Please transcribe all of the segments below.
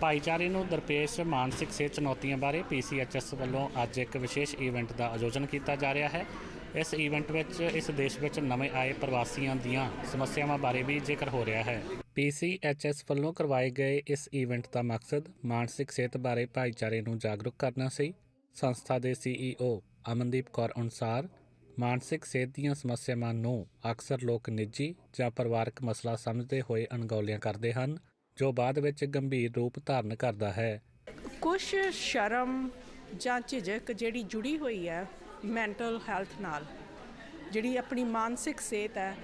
ਭਾਈਚਾਰੇ ਨੂੰ ਦਰਪੇਸ਼ ਮਾਨਸਿਕ ਸਿਹਤ ਚੁਣੌਤੀਆਂ ਬਾਰੇ ਪੀਸੀਐਚਐਸ ਵੱਲੋਂ ਅੱਜ ਇੱਕ ਵਿਸ਼ੇਸ਼ ਈਵੈਂਟ ਦਾ ਆਯੋਜਨ ਕੀਤਾ ਜਾ ਰਿਹਾ ਹੈ। ਇਸ ਈਵੈਂਟ ਵਿੱਚ ਇਸ ਦੇਸ਼ ਵਿੱਚ ਨਵੇਂ ਆਏ ਪ੍ਰਵਾਸੀਆਂ ਦੀਆਂ ਸਮੱਸਿਆਵਾਂ ਬਾਰੇ ਵੀ ਜ਼ਿਕਰ ਹੋ ਰਿਹਾ ਹੈ। ਪੀਸੀਐਚਐਸ ਵੱਲੋਂ ਕਰਵਾਏ ਗਏ ਇਸ ਈਵੈਂਟ ਦਾ ਮਕਸਦ ਮਾਨਸਿਕ ਸਿਹਤ ਬਾਰੇ ਭਾਈਚਾਰੇ ਨੂੰ ਜਾਗਰੂਕ ਕਰਨਾ ਸੀ। ਸੰਸਥਾ ਦੇ ਸੀਈਓ ਅਮਨਦੀਪ ਕੌਰ ਅਨੁਸਾਰ, ਮਾਨਸਿਕ ਸਿਹਤ ਦੀਆਂ ਸਮੱਸਿਆਵਾਂ ਨੂੰ ਅਕਸਰ ਲੋਕ ਨਿੱਜੀ ਜਾਂ ਪਰਿਵਾਰਕ ਮਸਲਾ ਸਮਝਦੇ ਹੋਏ ਅਣਗੌਲੀਆਂ ਕਰਦੇ ਹਨ। ਜੋ ਬਾਅਦ ਵਿੱਚ ਗੰਭੀਰ ਰੂਪ ਧਾਰਨ ਕਰਦਾ ਹੈ। ਕੁਛ ਸ਼ਰਮ ਜਾਂ ਝਿਜਕ ਜਿਹੜੀ ਜੁੜੀ ਹੋਈ ਹੈ ਮੈਂਟਲ ਹੈਲਥ ਨਾਲ, ਜਿਹੜੀ ਆਪਣੀ ਮਾਨਸਿਕ ਸਿਹਤ ਹੈ,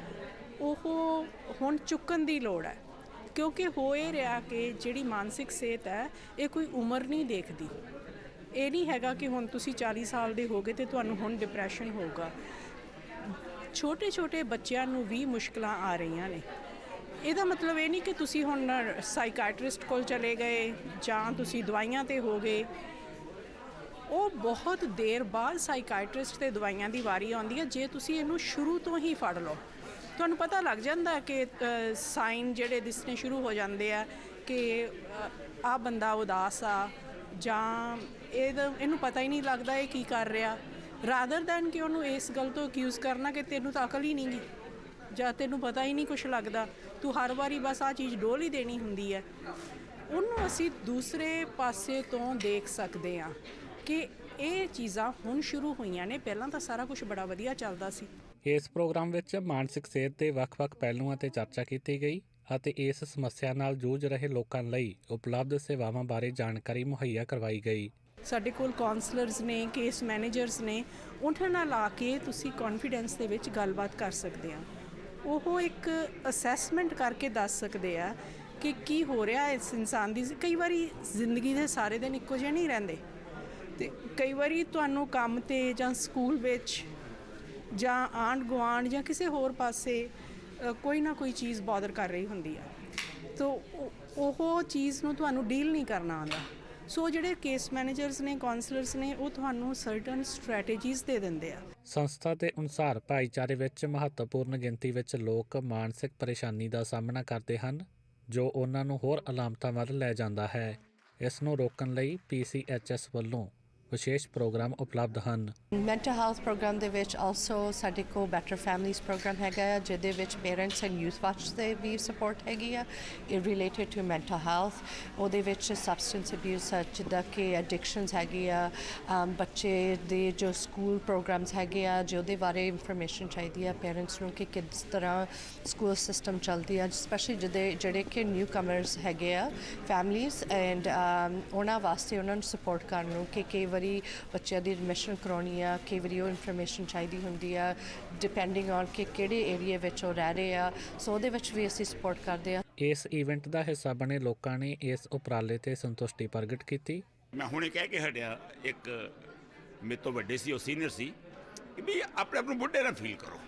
ਉਹ ਹੁਣ ਚੁੱਕਣ ਦੀ ਲੋੜ ਹੈ। ਕਿਉਂਕਿ ਹੋ ਇਹ ਰਿਹਾ ਕਿ ਜਿਹੜੀ ਮਾਨਸਿਕ ਸਿਹਤ ਹੈ, ਇਹ ਕੋਈ ਉਮਰ ਨਹੀਂ ਦੇਖਦੀ। ਇਹ ਨਹੀਂ ਹੈਗਾ ਕਿ ਹੁਣ ਤੁਸੀਂ 40 ਸਾਲ ਦੇ ਹੋਗੇ ਤੇ ਤੁਹਾਨੂੰ ਹੁਣ ਡਿਪਰੈਸ਼ਨ ਹੋਊਗਾ। ਛੋਟੇ ਛੋਟੇ ਬੱਚਿਆਂ ਨੂੰ ਵੀ ਮੁਸ਼ਕਲਾਂ ਆ ਰਹੀਆਂ ਨੇ। ਇਹਦਾ ਮਤਲਬ ਇਹ ਨਹੀਂ ਕਿ ਤੁਸੀਂ ਹੁਣ ਸਾਈਕਾਇਟ੍ਰਿਸਟ ਕੋਲ ਚਲੇ ਗਏ ਜਾਂ ਤੁਸੀਂ ਦਵਾਈਆਂ ਤੇ ਹੋ ਗਏ। ਉਹ ਬਹੁਤ ਦੇਰ ਬਾਅਦ ਸਾਈਕਾਇਟ੍ਰਿਸਟ ਤੇ ਦਵਾਈਆਂ ਦੀ ਵਾਰੀ ਆਉਂਦੀ ਹੈ, ਜੇ ਤੁਸੀਂ ਇਹਨੂੰ ਸ਼ੁਰੂ ਤੋਂ ਹੀ ਫੜ ਲਓ। ਤੁਹਾਨੂੰ ਪਤਾ ਲੱਗ ਜਾਂਦਾ ਕਿ ਸਾਈਨ ਜਿਹੜੇ ਦਿਸਣੇ ਸ਼ੁਰੂ ਹੋ ਜਾਂਦੇ ਆ ਕਿ ਆ ਬੰਦਾ ਉਦਾਸ ਆ ਜਾਂ ਇਹਦਾ, ਇਹਨੂੰ ਪਤਾ ਹੀ ਨਹੀਂ ਲੱਗਦਾ ਇਹ ਕੀ ਕਰ ਰਿਹਾ। ਰਾਦਰ ਦੈਨ ਕਿ ਉਹਨੂੰ ਇਸ ਗੱਲ ਤੋਂ ਅਕਿਊਜ਼ ਕਰਨਾ ਕਿ ਤੈਨੂੰ ਤਾਂ ਅਕਲ ਹੀ ਨਹੀਂ ਨਹੀਂਗੀ ਜਾਂ ਤੈਨੂੰ ਪਤਾ ਹੀ ਨਹੀਂ ਕੁਝ ਲੱਗਦਾ ਤੂੰ ਹਰ ਵਾਰੀ ਬਸ ਆ ਚੀਜ਼ ਡੋਲ ਹੀ ਦੇਣੀ ਹੁੰਦੀ ਹੈ। ਉਹਨੂੰ ਅਸੀਂ ਦੂਸਰੇ ਪਾਸੇ ਤੋਂ ਦੇਖ ਸਕਦੇ ਹਾਂ ਕਿ ਇਹ ਚੀਜ਼ਾਂ ਹੁਣ ਸ਼ੁਰੂ ਹੋਈਆਂ ਨੇ ਪਹਿਲਾਂ ਤਾਂ ਸਾਰਾ ਕੁਝ ਬੜਾ ਵਧੀਆ ਚੱਲਦਾ ਸੀ। ਇਸ ਪ੍ਰੋਗਰਾਮ ਵਿੱਚ ਮਾਨਸਿਕ ਸਿਹਤ ਦੇ ਵੱਖ-ਵੱਖ ਪਹਿਲੂਆਂ ਤੇ ਚਰਚਾ ਕੀਤੀ ਗਈ ਅਤੇ ਇਸ ਸਮੱਸਿਆ ਨਾਲ ਜੂਝ ਰਹੇ ਲੋਕਾਂ ਲਈ ਉਪਲਬਧ ਸੇਵਾਵਾਂ ਬਾਰੇ ਜਾਣਕਾਰੀ ਮੁਹੱਈਆ ਕਰਵਾਈ ਗਈ। ਸਾਡੇ ਕੋਲ ਕਾਉਂਸਲਰਸ ਨੇ ਕੇਸ ਮੈਨੇਜਰਸ ਨੇ ਉਹਨਾਂ ਨਾਲ ਆ ਕੇ ਤੁਸੀਂ ਕੌਨਫੀਡੈਂਸ ਦੇ ਵਿੱਚ ਗੱਲਬਾਤ ਕਰ ਸਕਦੇ ਆ ਉਹ ਇੱਕ ਅਸੈਸਮੈਂਟ ਕਰਕੇ ਦੱਸ ਸਕਦੇ ਆ ਕਿ ਕੀ ਹੋ ਰਿਹਾ ਇਸ ਇਨਸਾਨ ਦੀ ਕਈ ਵਾਰੀ ਜ਼ਿੰਦਗੀ ਦੇ ਸਾਰੇ ਦਿਨ ਇੱਕੋ ਜਿਹੇ ਨਹੀਂ ਰਹਿੰਦੇ। ਤੇ ਕਈ ਵਾਰੀ ਤੁਹਾਨੂੰ ਕੰਮ ਤੇ ਜਾਂ ਸਕੂਲ ਵਿੱਚ ਜਾਂ ਆਂਢ ਗੁਆਂਢ ਜਾਂ ਕਿਸੇ ਹੋਰ ਪਾਸੇ ਕੋਈ ਨਾ ਕੋਈ ਚੀਜ਼ ਬਾਦਰ ਕਰ ਰਹੀ ਹੁੰਦੀ ਆ। ਤੋ ਉਹ- ਉਹ ਚੀਜ਼ ਨੂੰ ਤੁਹਾਨੂੰ ਡੀਲ ਨਹੀਂ ਕਰਨਾ ਆਉਂਦਾ। ਸੋ ਜਿਹੜੇ ਕੇਸ ਮੈਨੇਜਰਸ ਨੇ ਕਾਉਂਸਲਰਸ ਨੇ, ਉਹ ਤੁਹਾਨੂੰ ਸਰਟਨ ਸਟ੍ਰੈਟੇਜੀਜ਼ ਦੇ ਦਿੰਦੇ ਆ। ਸੰਸਥਾ ਦੇ ਅਨੁਸਾਰ ਭਾਈਚਾਰੇ ਵਿੱਚ ਮਹੱਤਵਪੂਰਨ ਗਿਣਤੀ ਵਿੱਚ ਲੋਕ ਮਾਨਸਿਕ ਪਰੇਸ਼ਾਨੀ ਦਾ ਸਾਹਮਣਾ ਕਰਦੇ ਹਨ, ਜੋ ਉਹਨਾਂ ਨੂੰ ਹੋਰ ਅਲਾਮਤਾਂ ਵੱਲ ਲੈ ਜਾਂਦਾ ਹੈ। ਇਸ ਨੂੰ ਰੋਕਣ ਲਈ ਪੀਸੀਐਚਐਸ ਵੱਲੋਂ ਵਿਸ਼ੇਸ਼ ਪ੍ਰੋਗਰਾਮ ਉਪਲਬਧ ਹਨ। ਮੈਂਟਲ ਹੈਲਥ ਪ੍ਰੋਗਰਾਮ ਦੇ ਵਿੱਚ ਆਲਸੋ ਸਾਡੇ ਕੋਲ ਬੈਟਰ ਫੈਮਲੀਜ਼ ਪ੍ਰੋਗਰਾਮ ਹੈਗਾ ਆ, ਜਿਹਦੇ ਵਿੱਚ ਪੇਰੈਂਟਸ ਐਂਡ ਯੂਥ ਵਾਚ ਦੇ ਵੀ ਸਪੋਰਟ ਹੈਗੀ ਆ, ਇਹ ਰਿਲੇਟਡ ਟੂ ਮੈਂਟਲ ਹੈਲਥ ਉਹਦੇ ਵਿੱਚ ਸਬਸਟੈਂਸ ਅਬਿਊਜ਼ ਜਿੱਦਾਂ ਕਿ ਐਡਿਕਸ਼ਨਸ ਹੈਗੀ ਆ ਬੱਚੇ ਦੇ ਜੋ ਸਕੂਲ ਪ੍ਰੋਗਰਾਮਸ ਹੈਗੇ ਆ ਜਿਹਦੇ ਬਾਰੇ ਇਨਫੋਰਮੇਸ਼ਨ ਚਾਹੀਦੀ ਆ ਪੇਰੈਂਟਸ ਨੂੰ ਕਿ ਕਿਸ ਤਰ੍ਹਾਂ ਸਕੂਲ ਸਿਸਟਮ ਚੱਲਦੀ ਆ ਸਪੈਸ਼ਲੀ ਜਿਹਦੇ, ਜਿਹੜੇ ਕਿ ਨਿਊ ਕਮਰਸ ਹੈਗੇ ਆ ਫੈਮਲੀਜ਼ ਐਂਡ ਉਹਨਾਂ ਵਾਸਤੇ ਉਹਨਾਂ ਨੂੰ ਸਪੋਰਟ ਕਰਨ ਨੂੰ ਕਿ ਕਈ ਵਾਰੀ ਬੱਚਿਆਂ ਦੀ ਐਡਮਿਸ਼ਨ ਕਰਾਉਣੀ ਆ ਕਈ ਵਾਰੀ ਉਹ ਇਨਫੋਰਮੇਸ਼ਨ ਚਾਹੀਦੀ ਹੁੰਦੀ ਆ ਡਿਪੈਂਡਿੰਗ ਔਨ ਕਿ ਕਿਹੜੇ ਏਰੀਆ ਵਿੱਚ ਉਹ ਰਹਿ ਰਹੇ ਆ ਸੋ ਉਹਦੇ ਵਿੱਚ ਵੀ ਅਸੀਂ ਸਪੋਰਟ ਕਰਦੇ ਆ। ਇਸ ਇਵੈਂਟ ਦਾ ਹਿੱਸਾ ਬਣੇ ਲੋਕਾਂ ਨੇ ਇਸ ਉਪਰਾਲੇ ਤੇ ਸੰਤੁਸ਼ਟੀ ਪ੍ਰਗਟ ਕੀਤੀ। ਮੈਂ ਹੁਣੇ ਕਹਿ ਕੇ ਹਟਿਆ ਇੱਕ ਮੇਰੇ ਤੋਂ ਵੱਡੇ ਸੀ ਉਹ ਸੀਨੀਅਰ ਸੀ ਕਿ ਵੀ ਆਪਣੇ ਆਪ ਨੂੰ ਬੁੱਢੇ ਨਾ ਫੀਲ ਕਰੋ।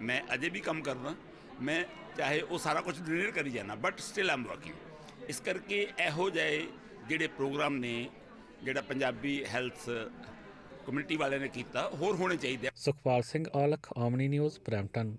ਮੈਂ ਅਜੇ ਵੀ ਕੰਮ ਕਰਦਾ ਮੈਂ ਚਾਹੇ ਉਹ ਸਾਰਾ ਕੁਝ ਡਿਨਰ ਕਰੀ ਜਾਣਾ ਬਟ ਸਟਿਲ ਆਮ ਵਰਕਿੰਗ ਇਸ ਕਰਕੇ ਇਹੋ ਜਿਹੇ ਜਿਹੜੇ ਪ੍ਰੋਗਰਾਮ ਨੇ ਜਿਹੜਾ ਪੰਜਾਬੀ ਹੈਲਥ ਕਮਿਊਨਿਟੀ ਵਾਲਿਆਂ ਨੇ ਕੀਤਾ, ਹੋਰ ਹੋਣੇ ਚਾਹੀਦੇ Sukhpal Singh Aulakh Omni News, Brampton.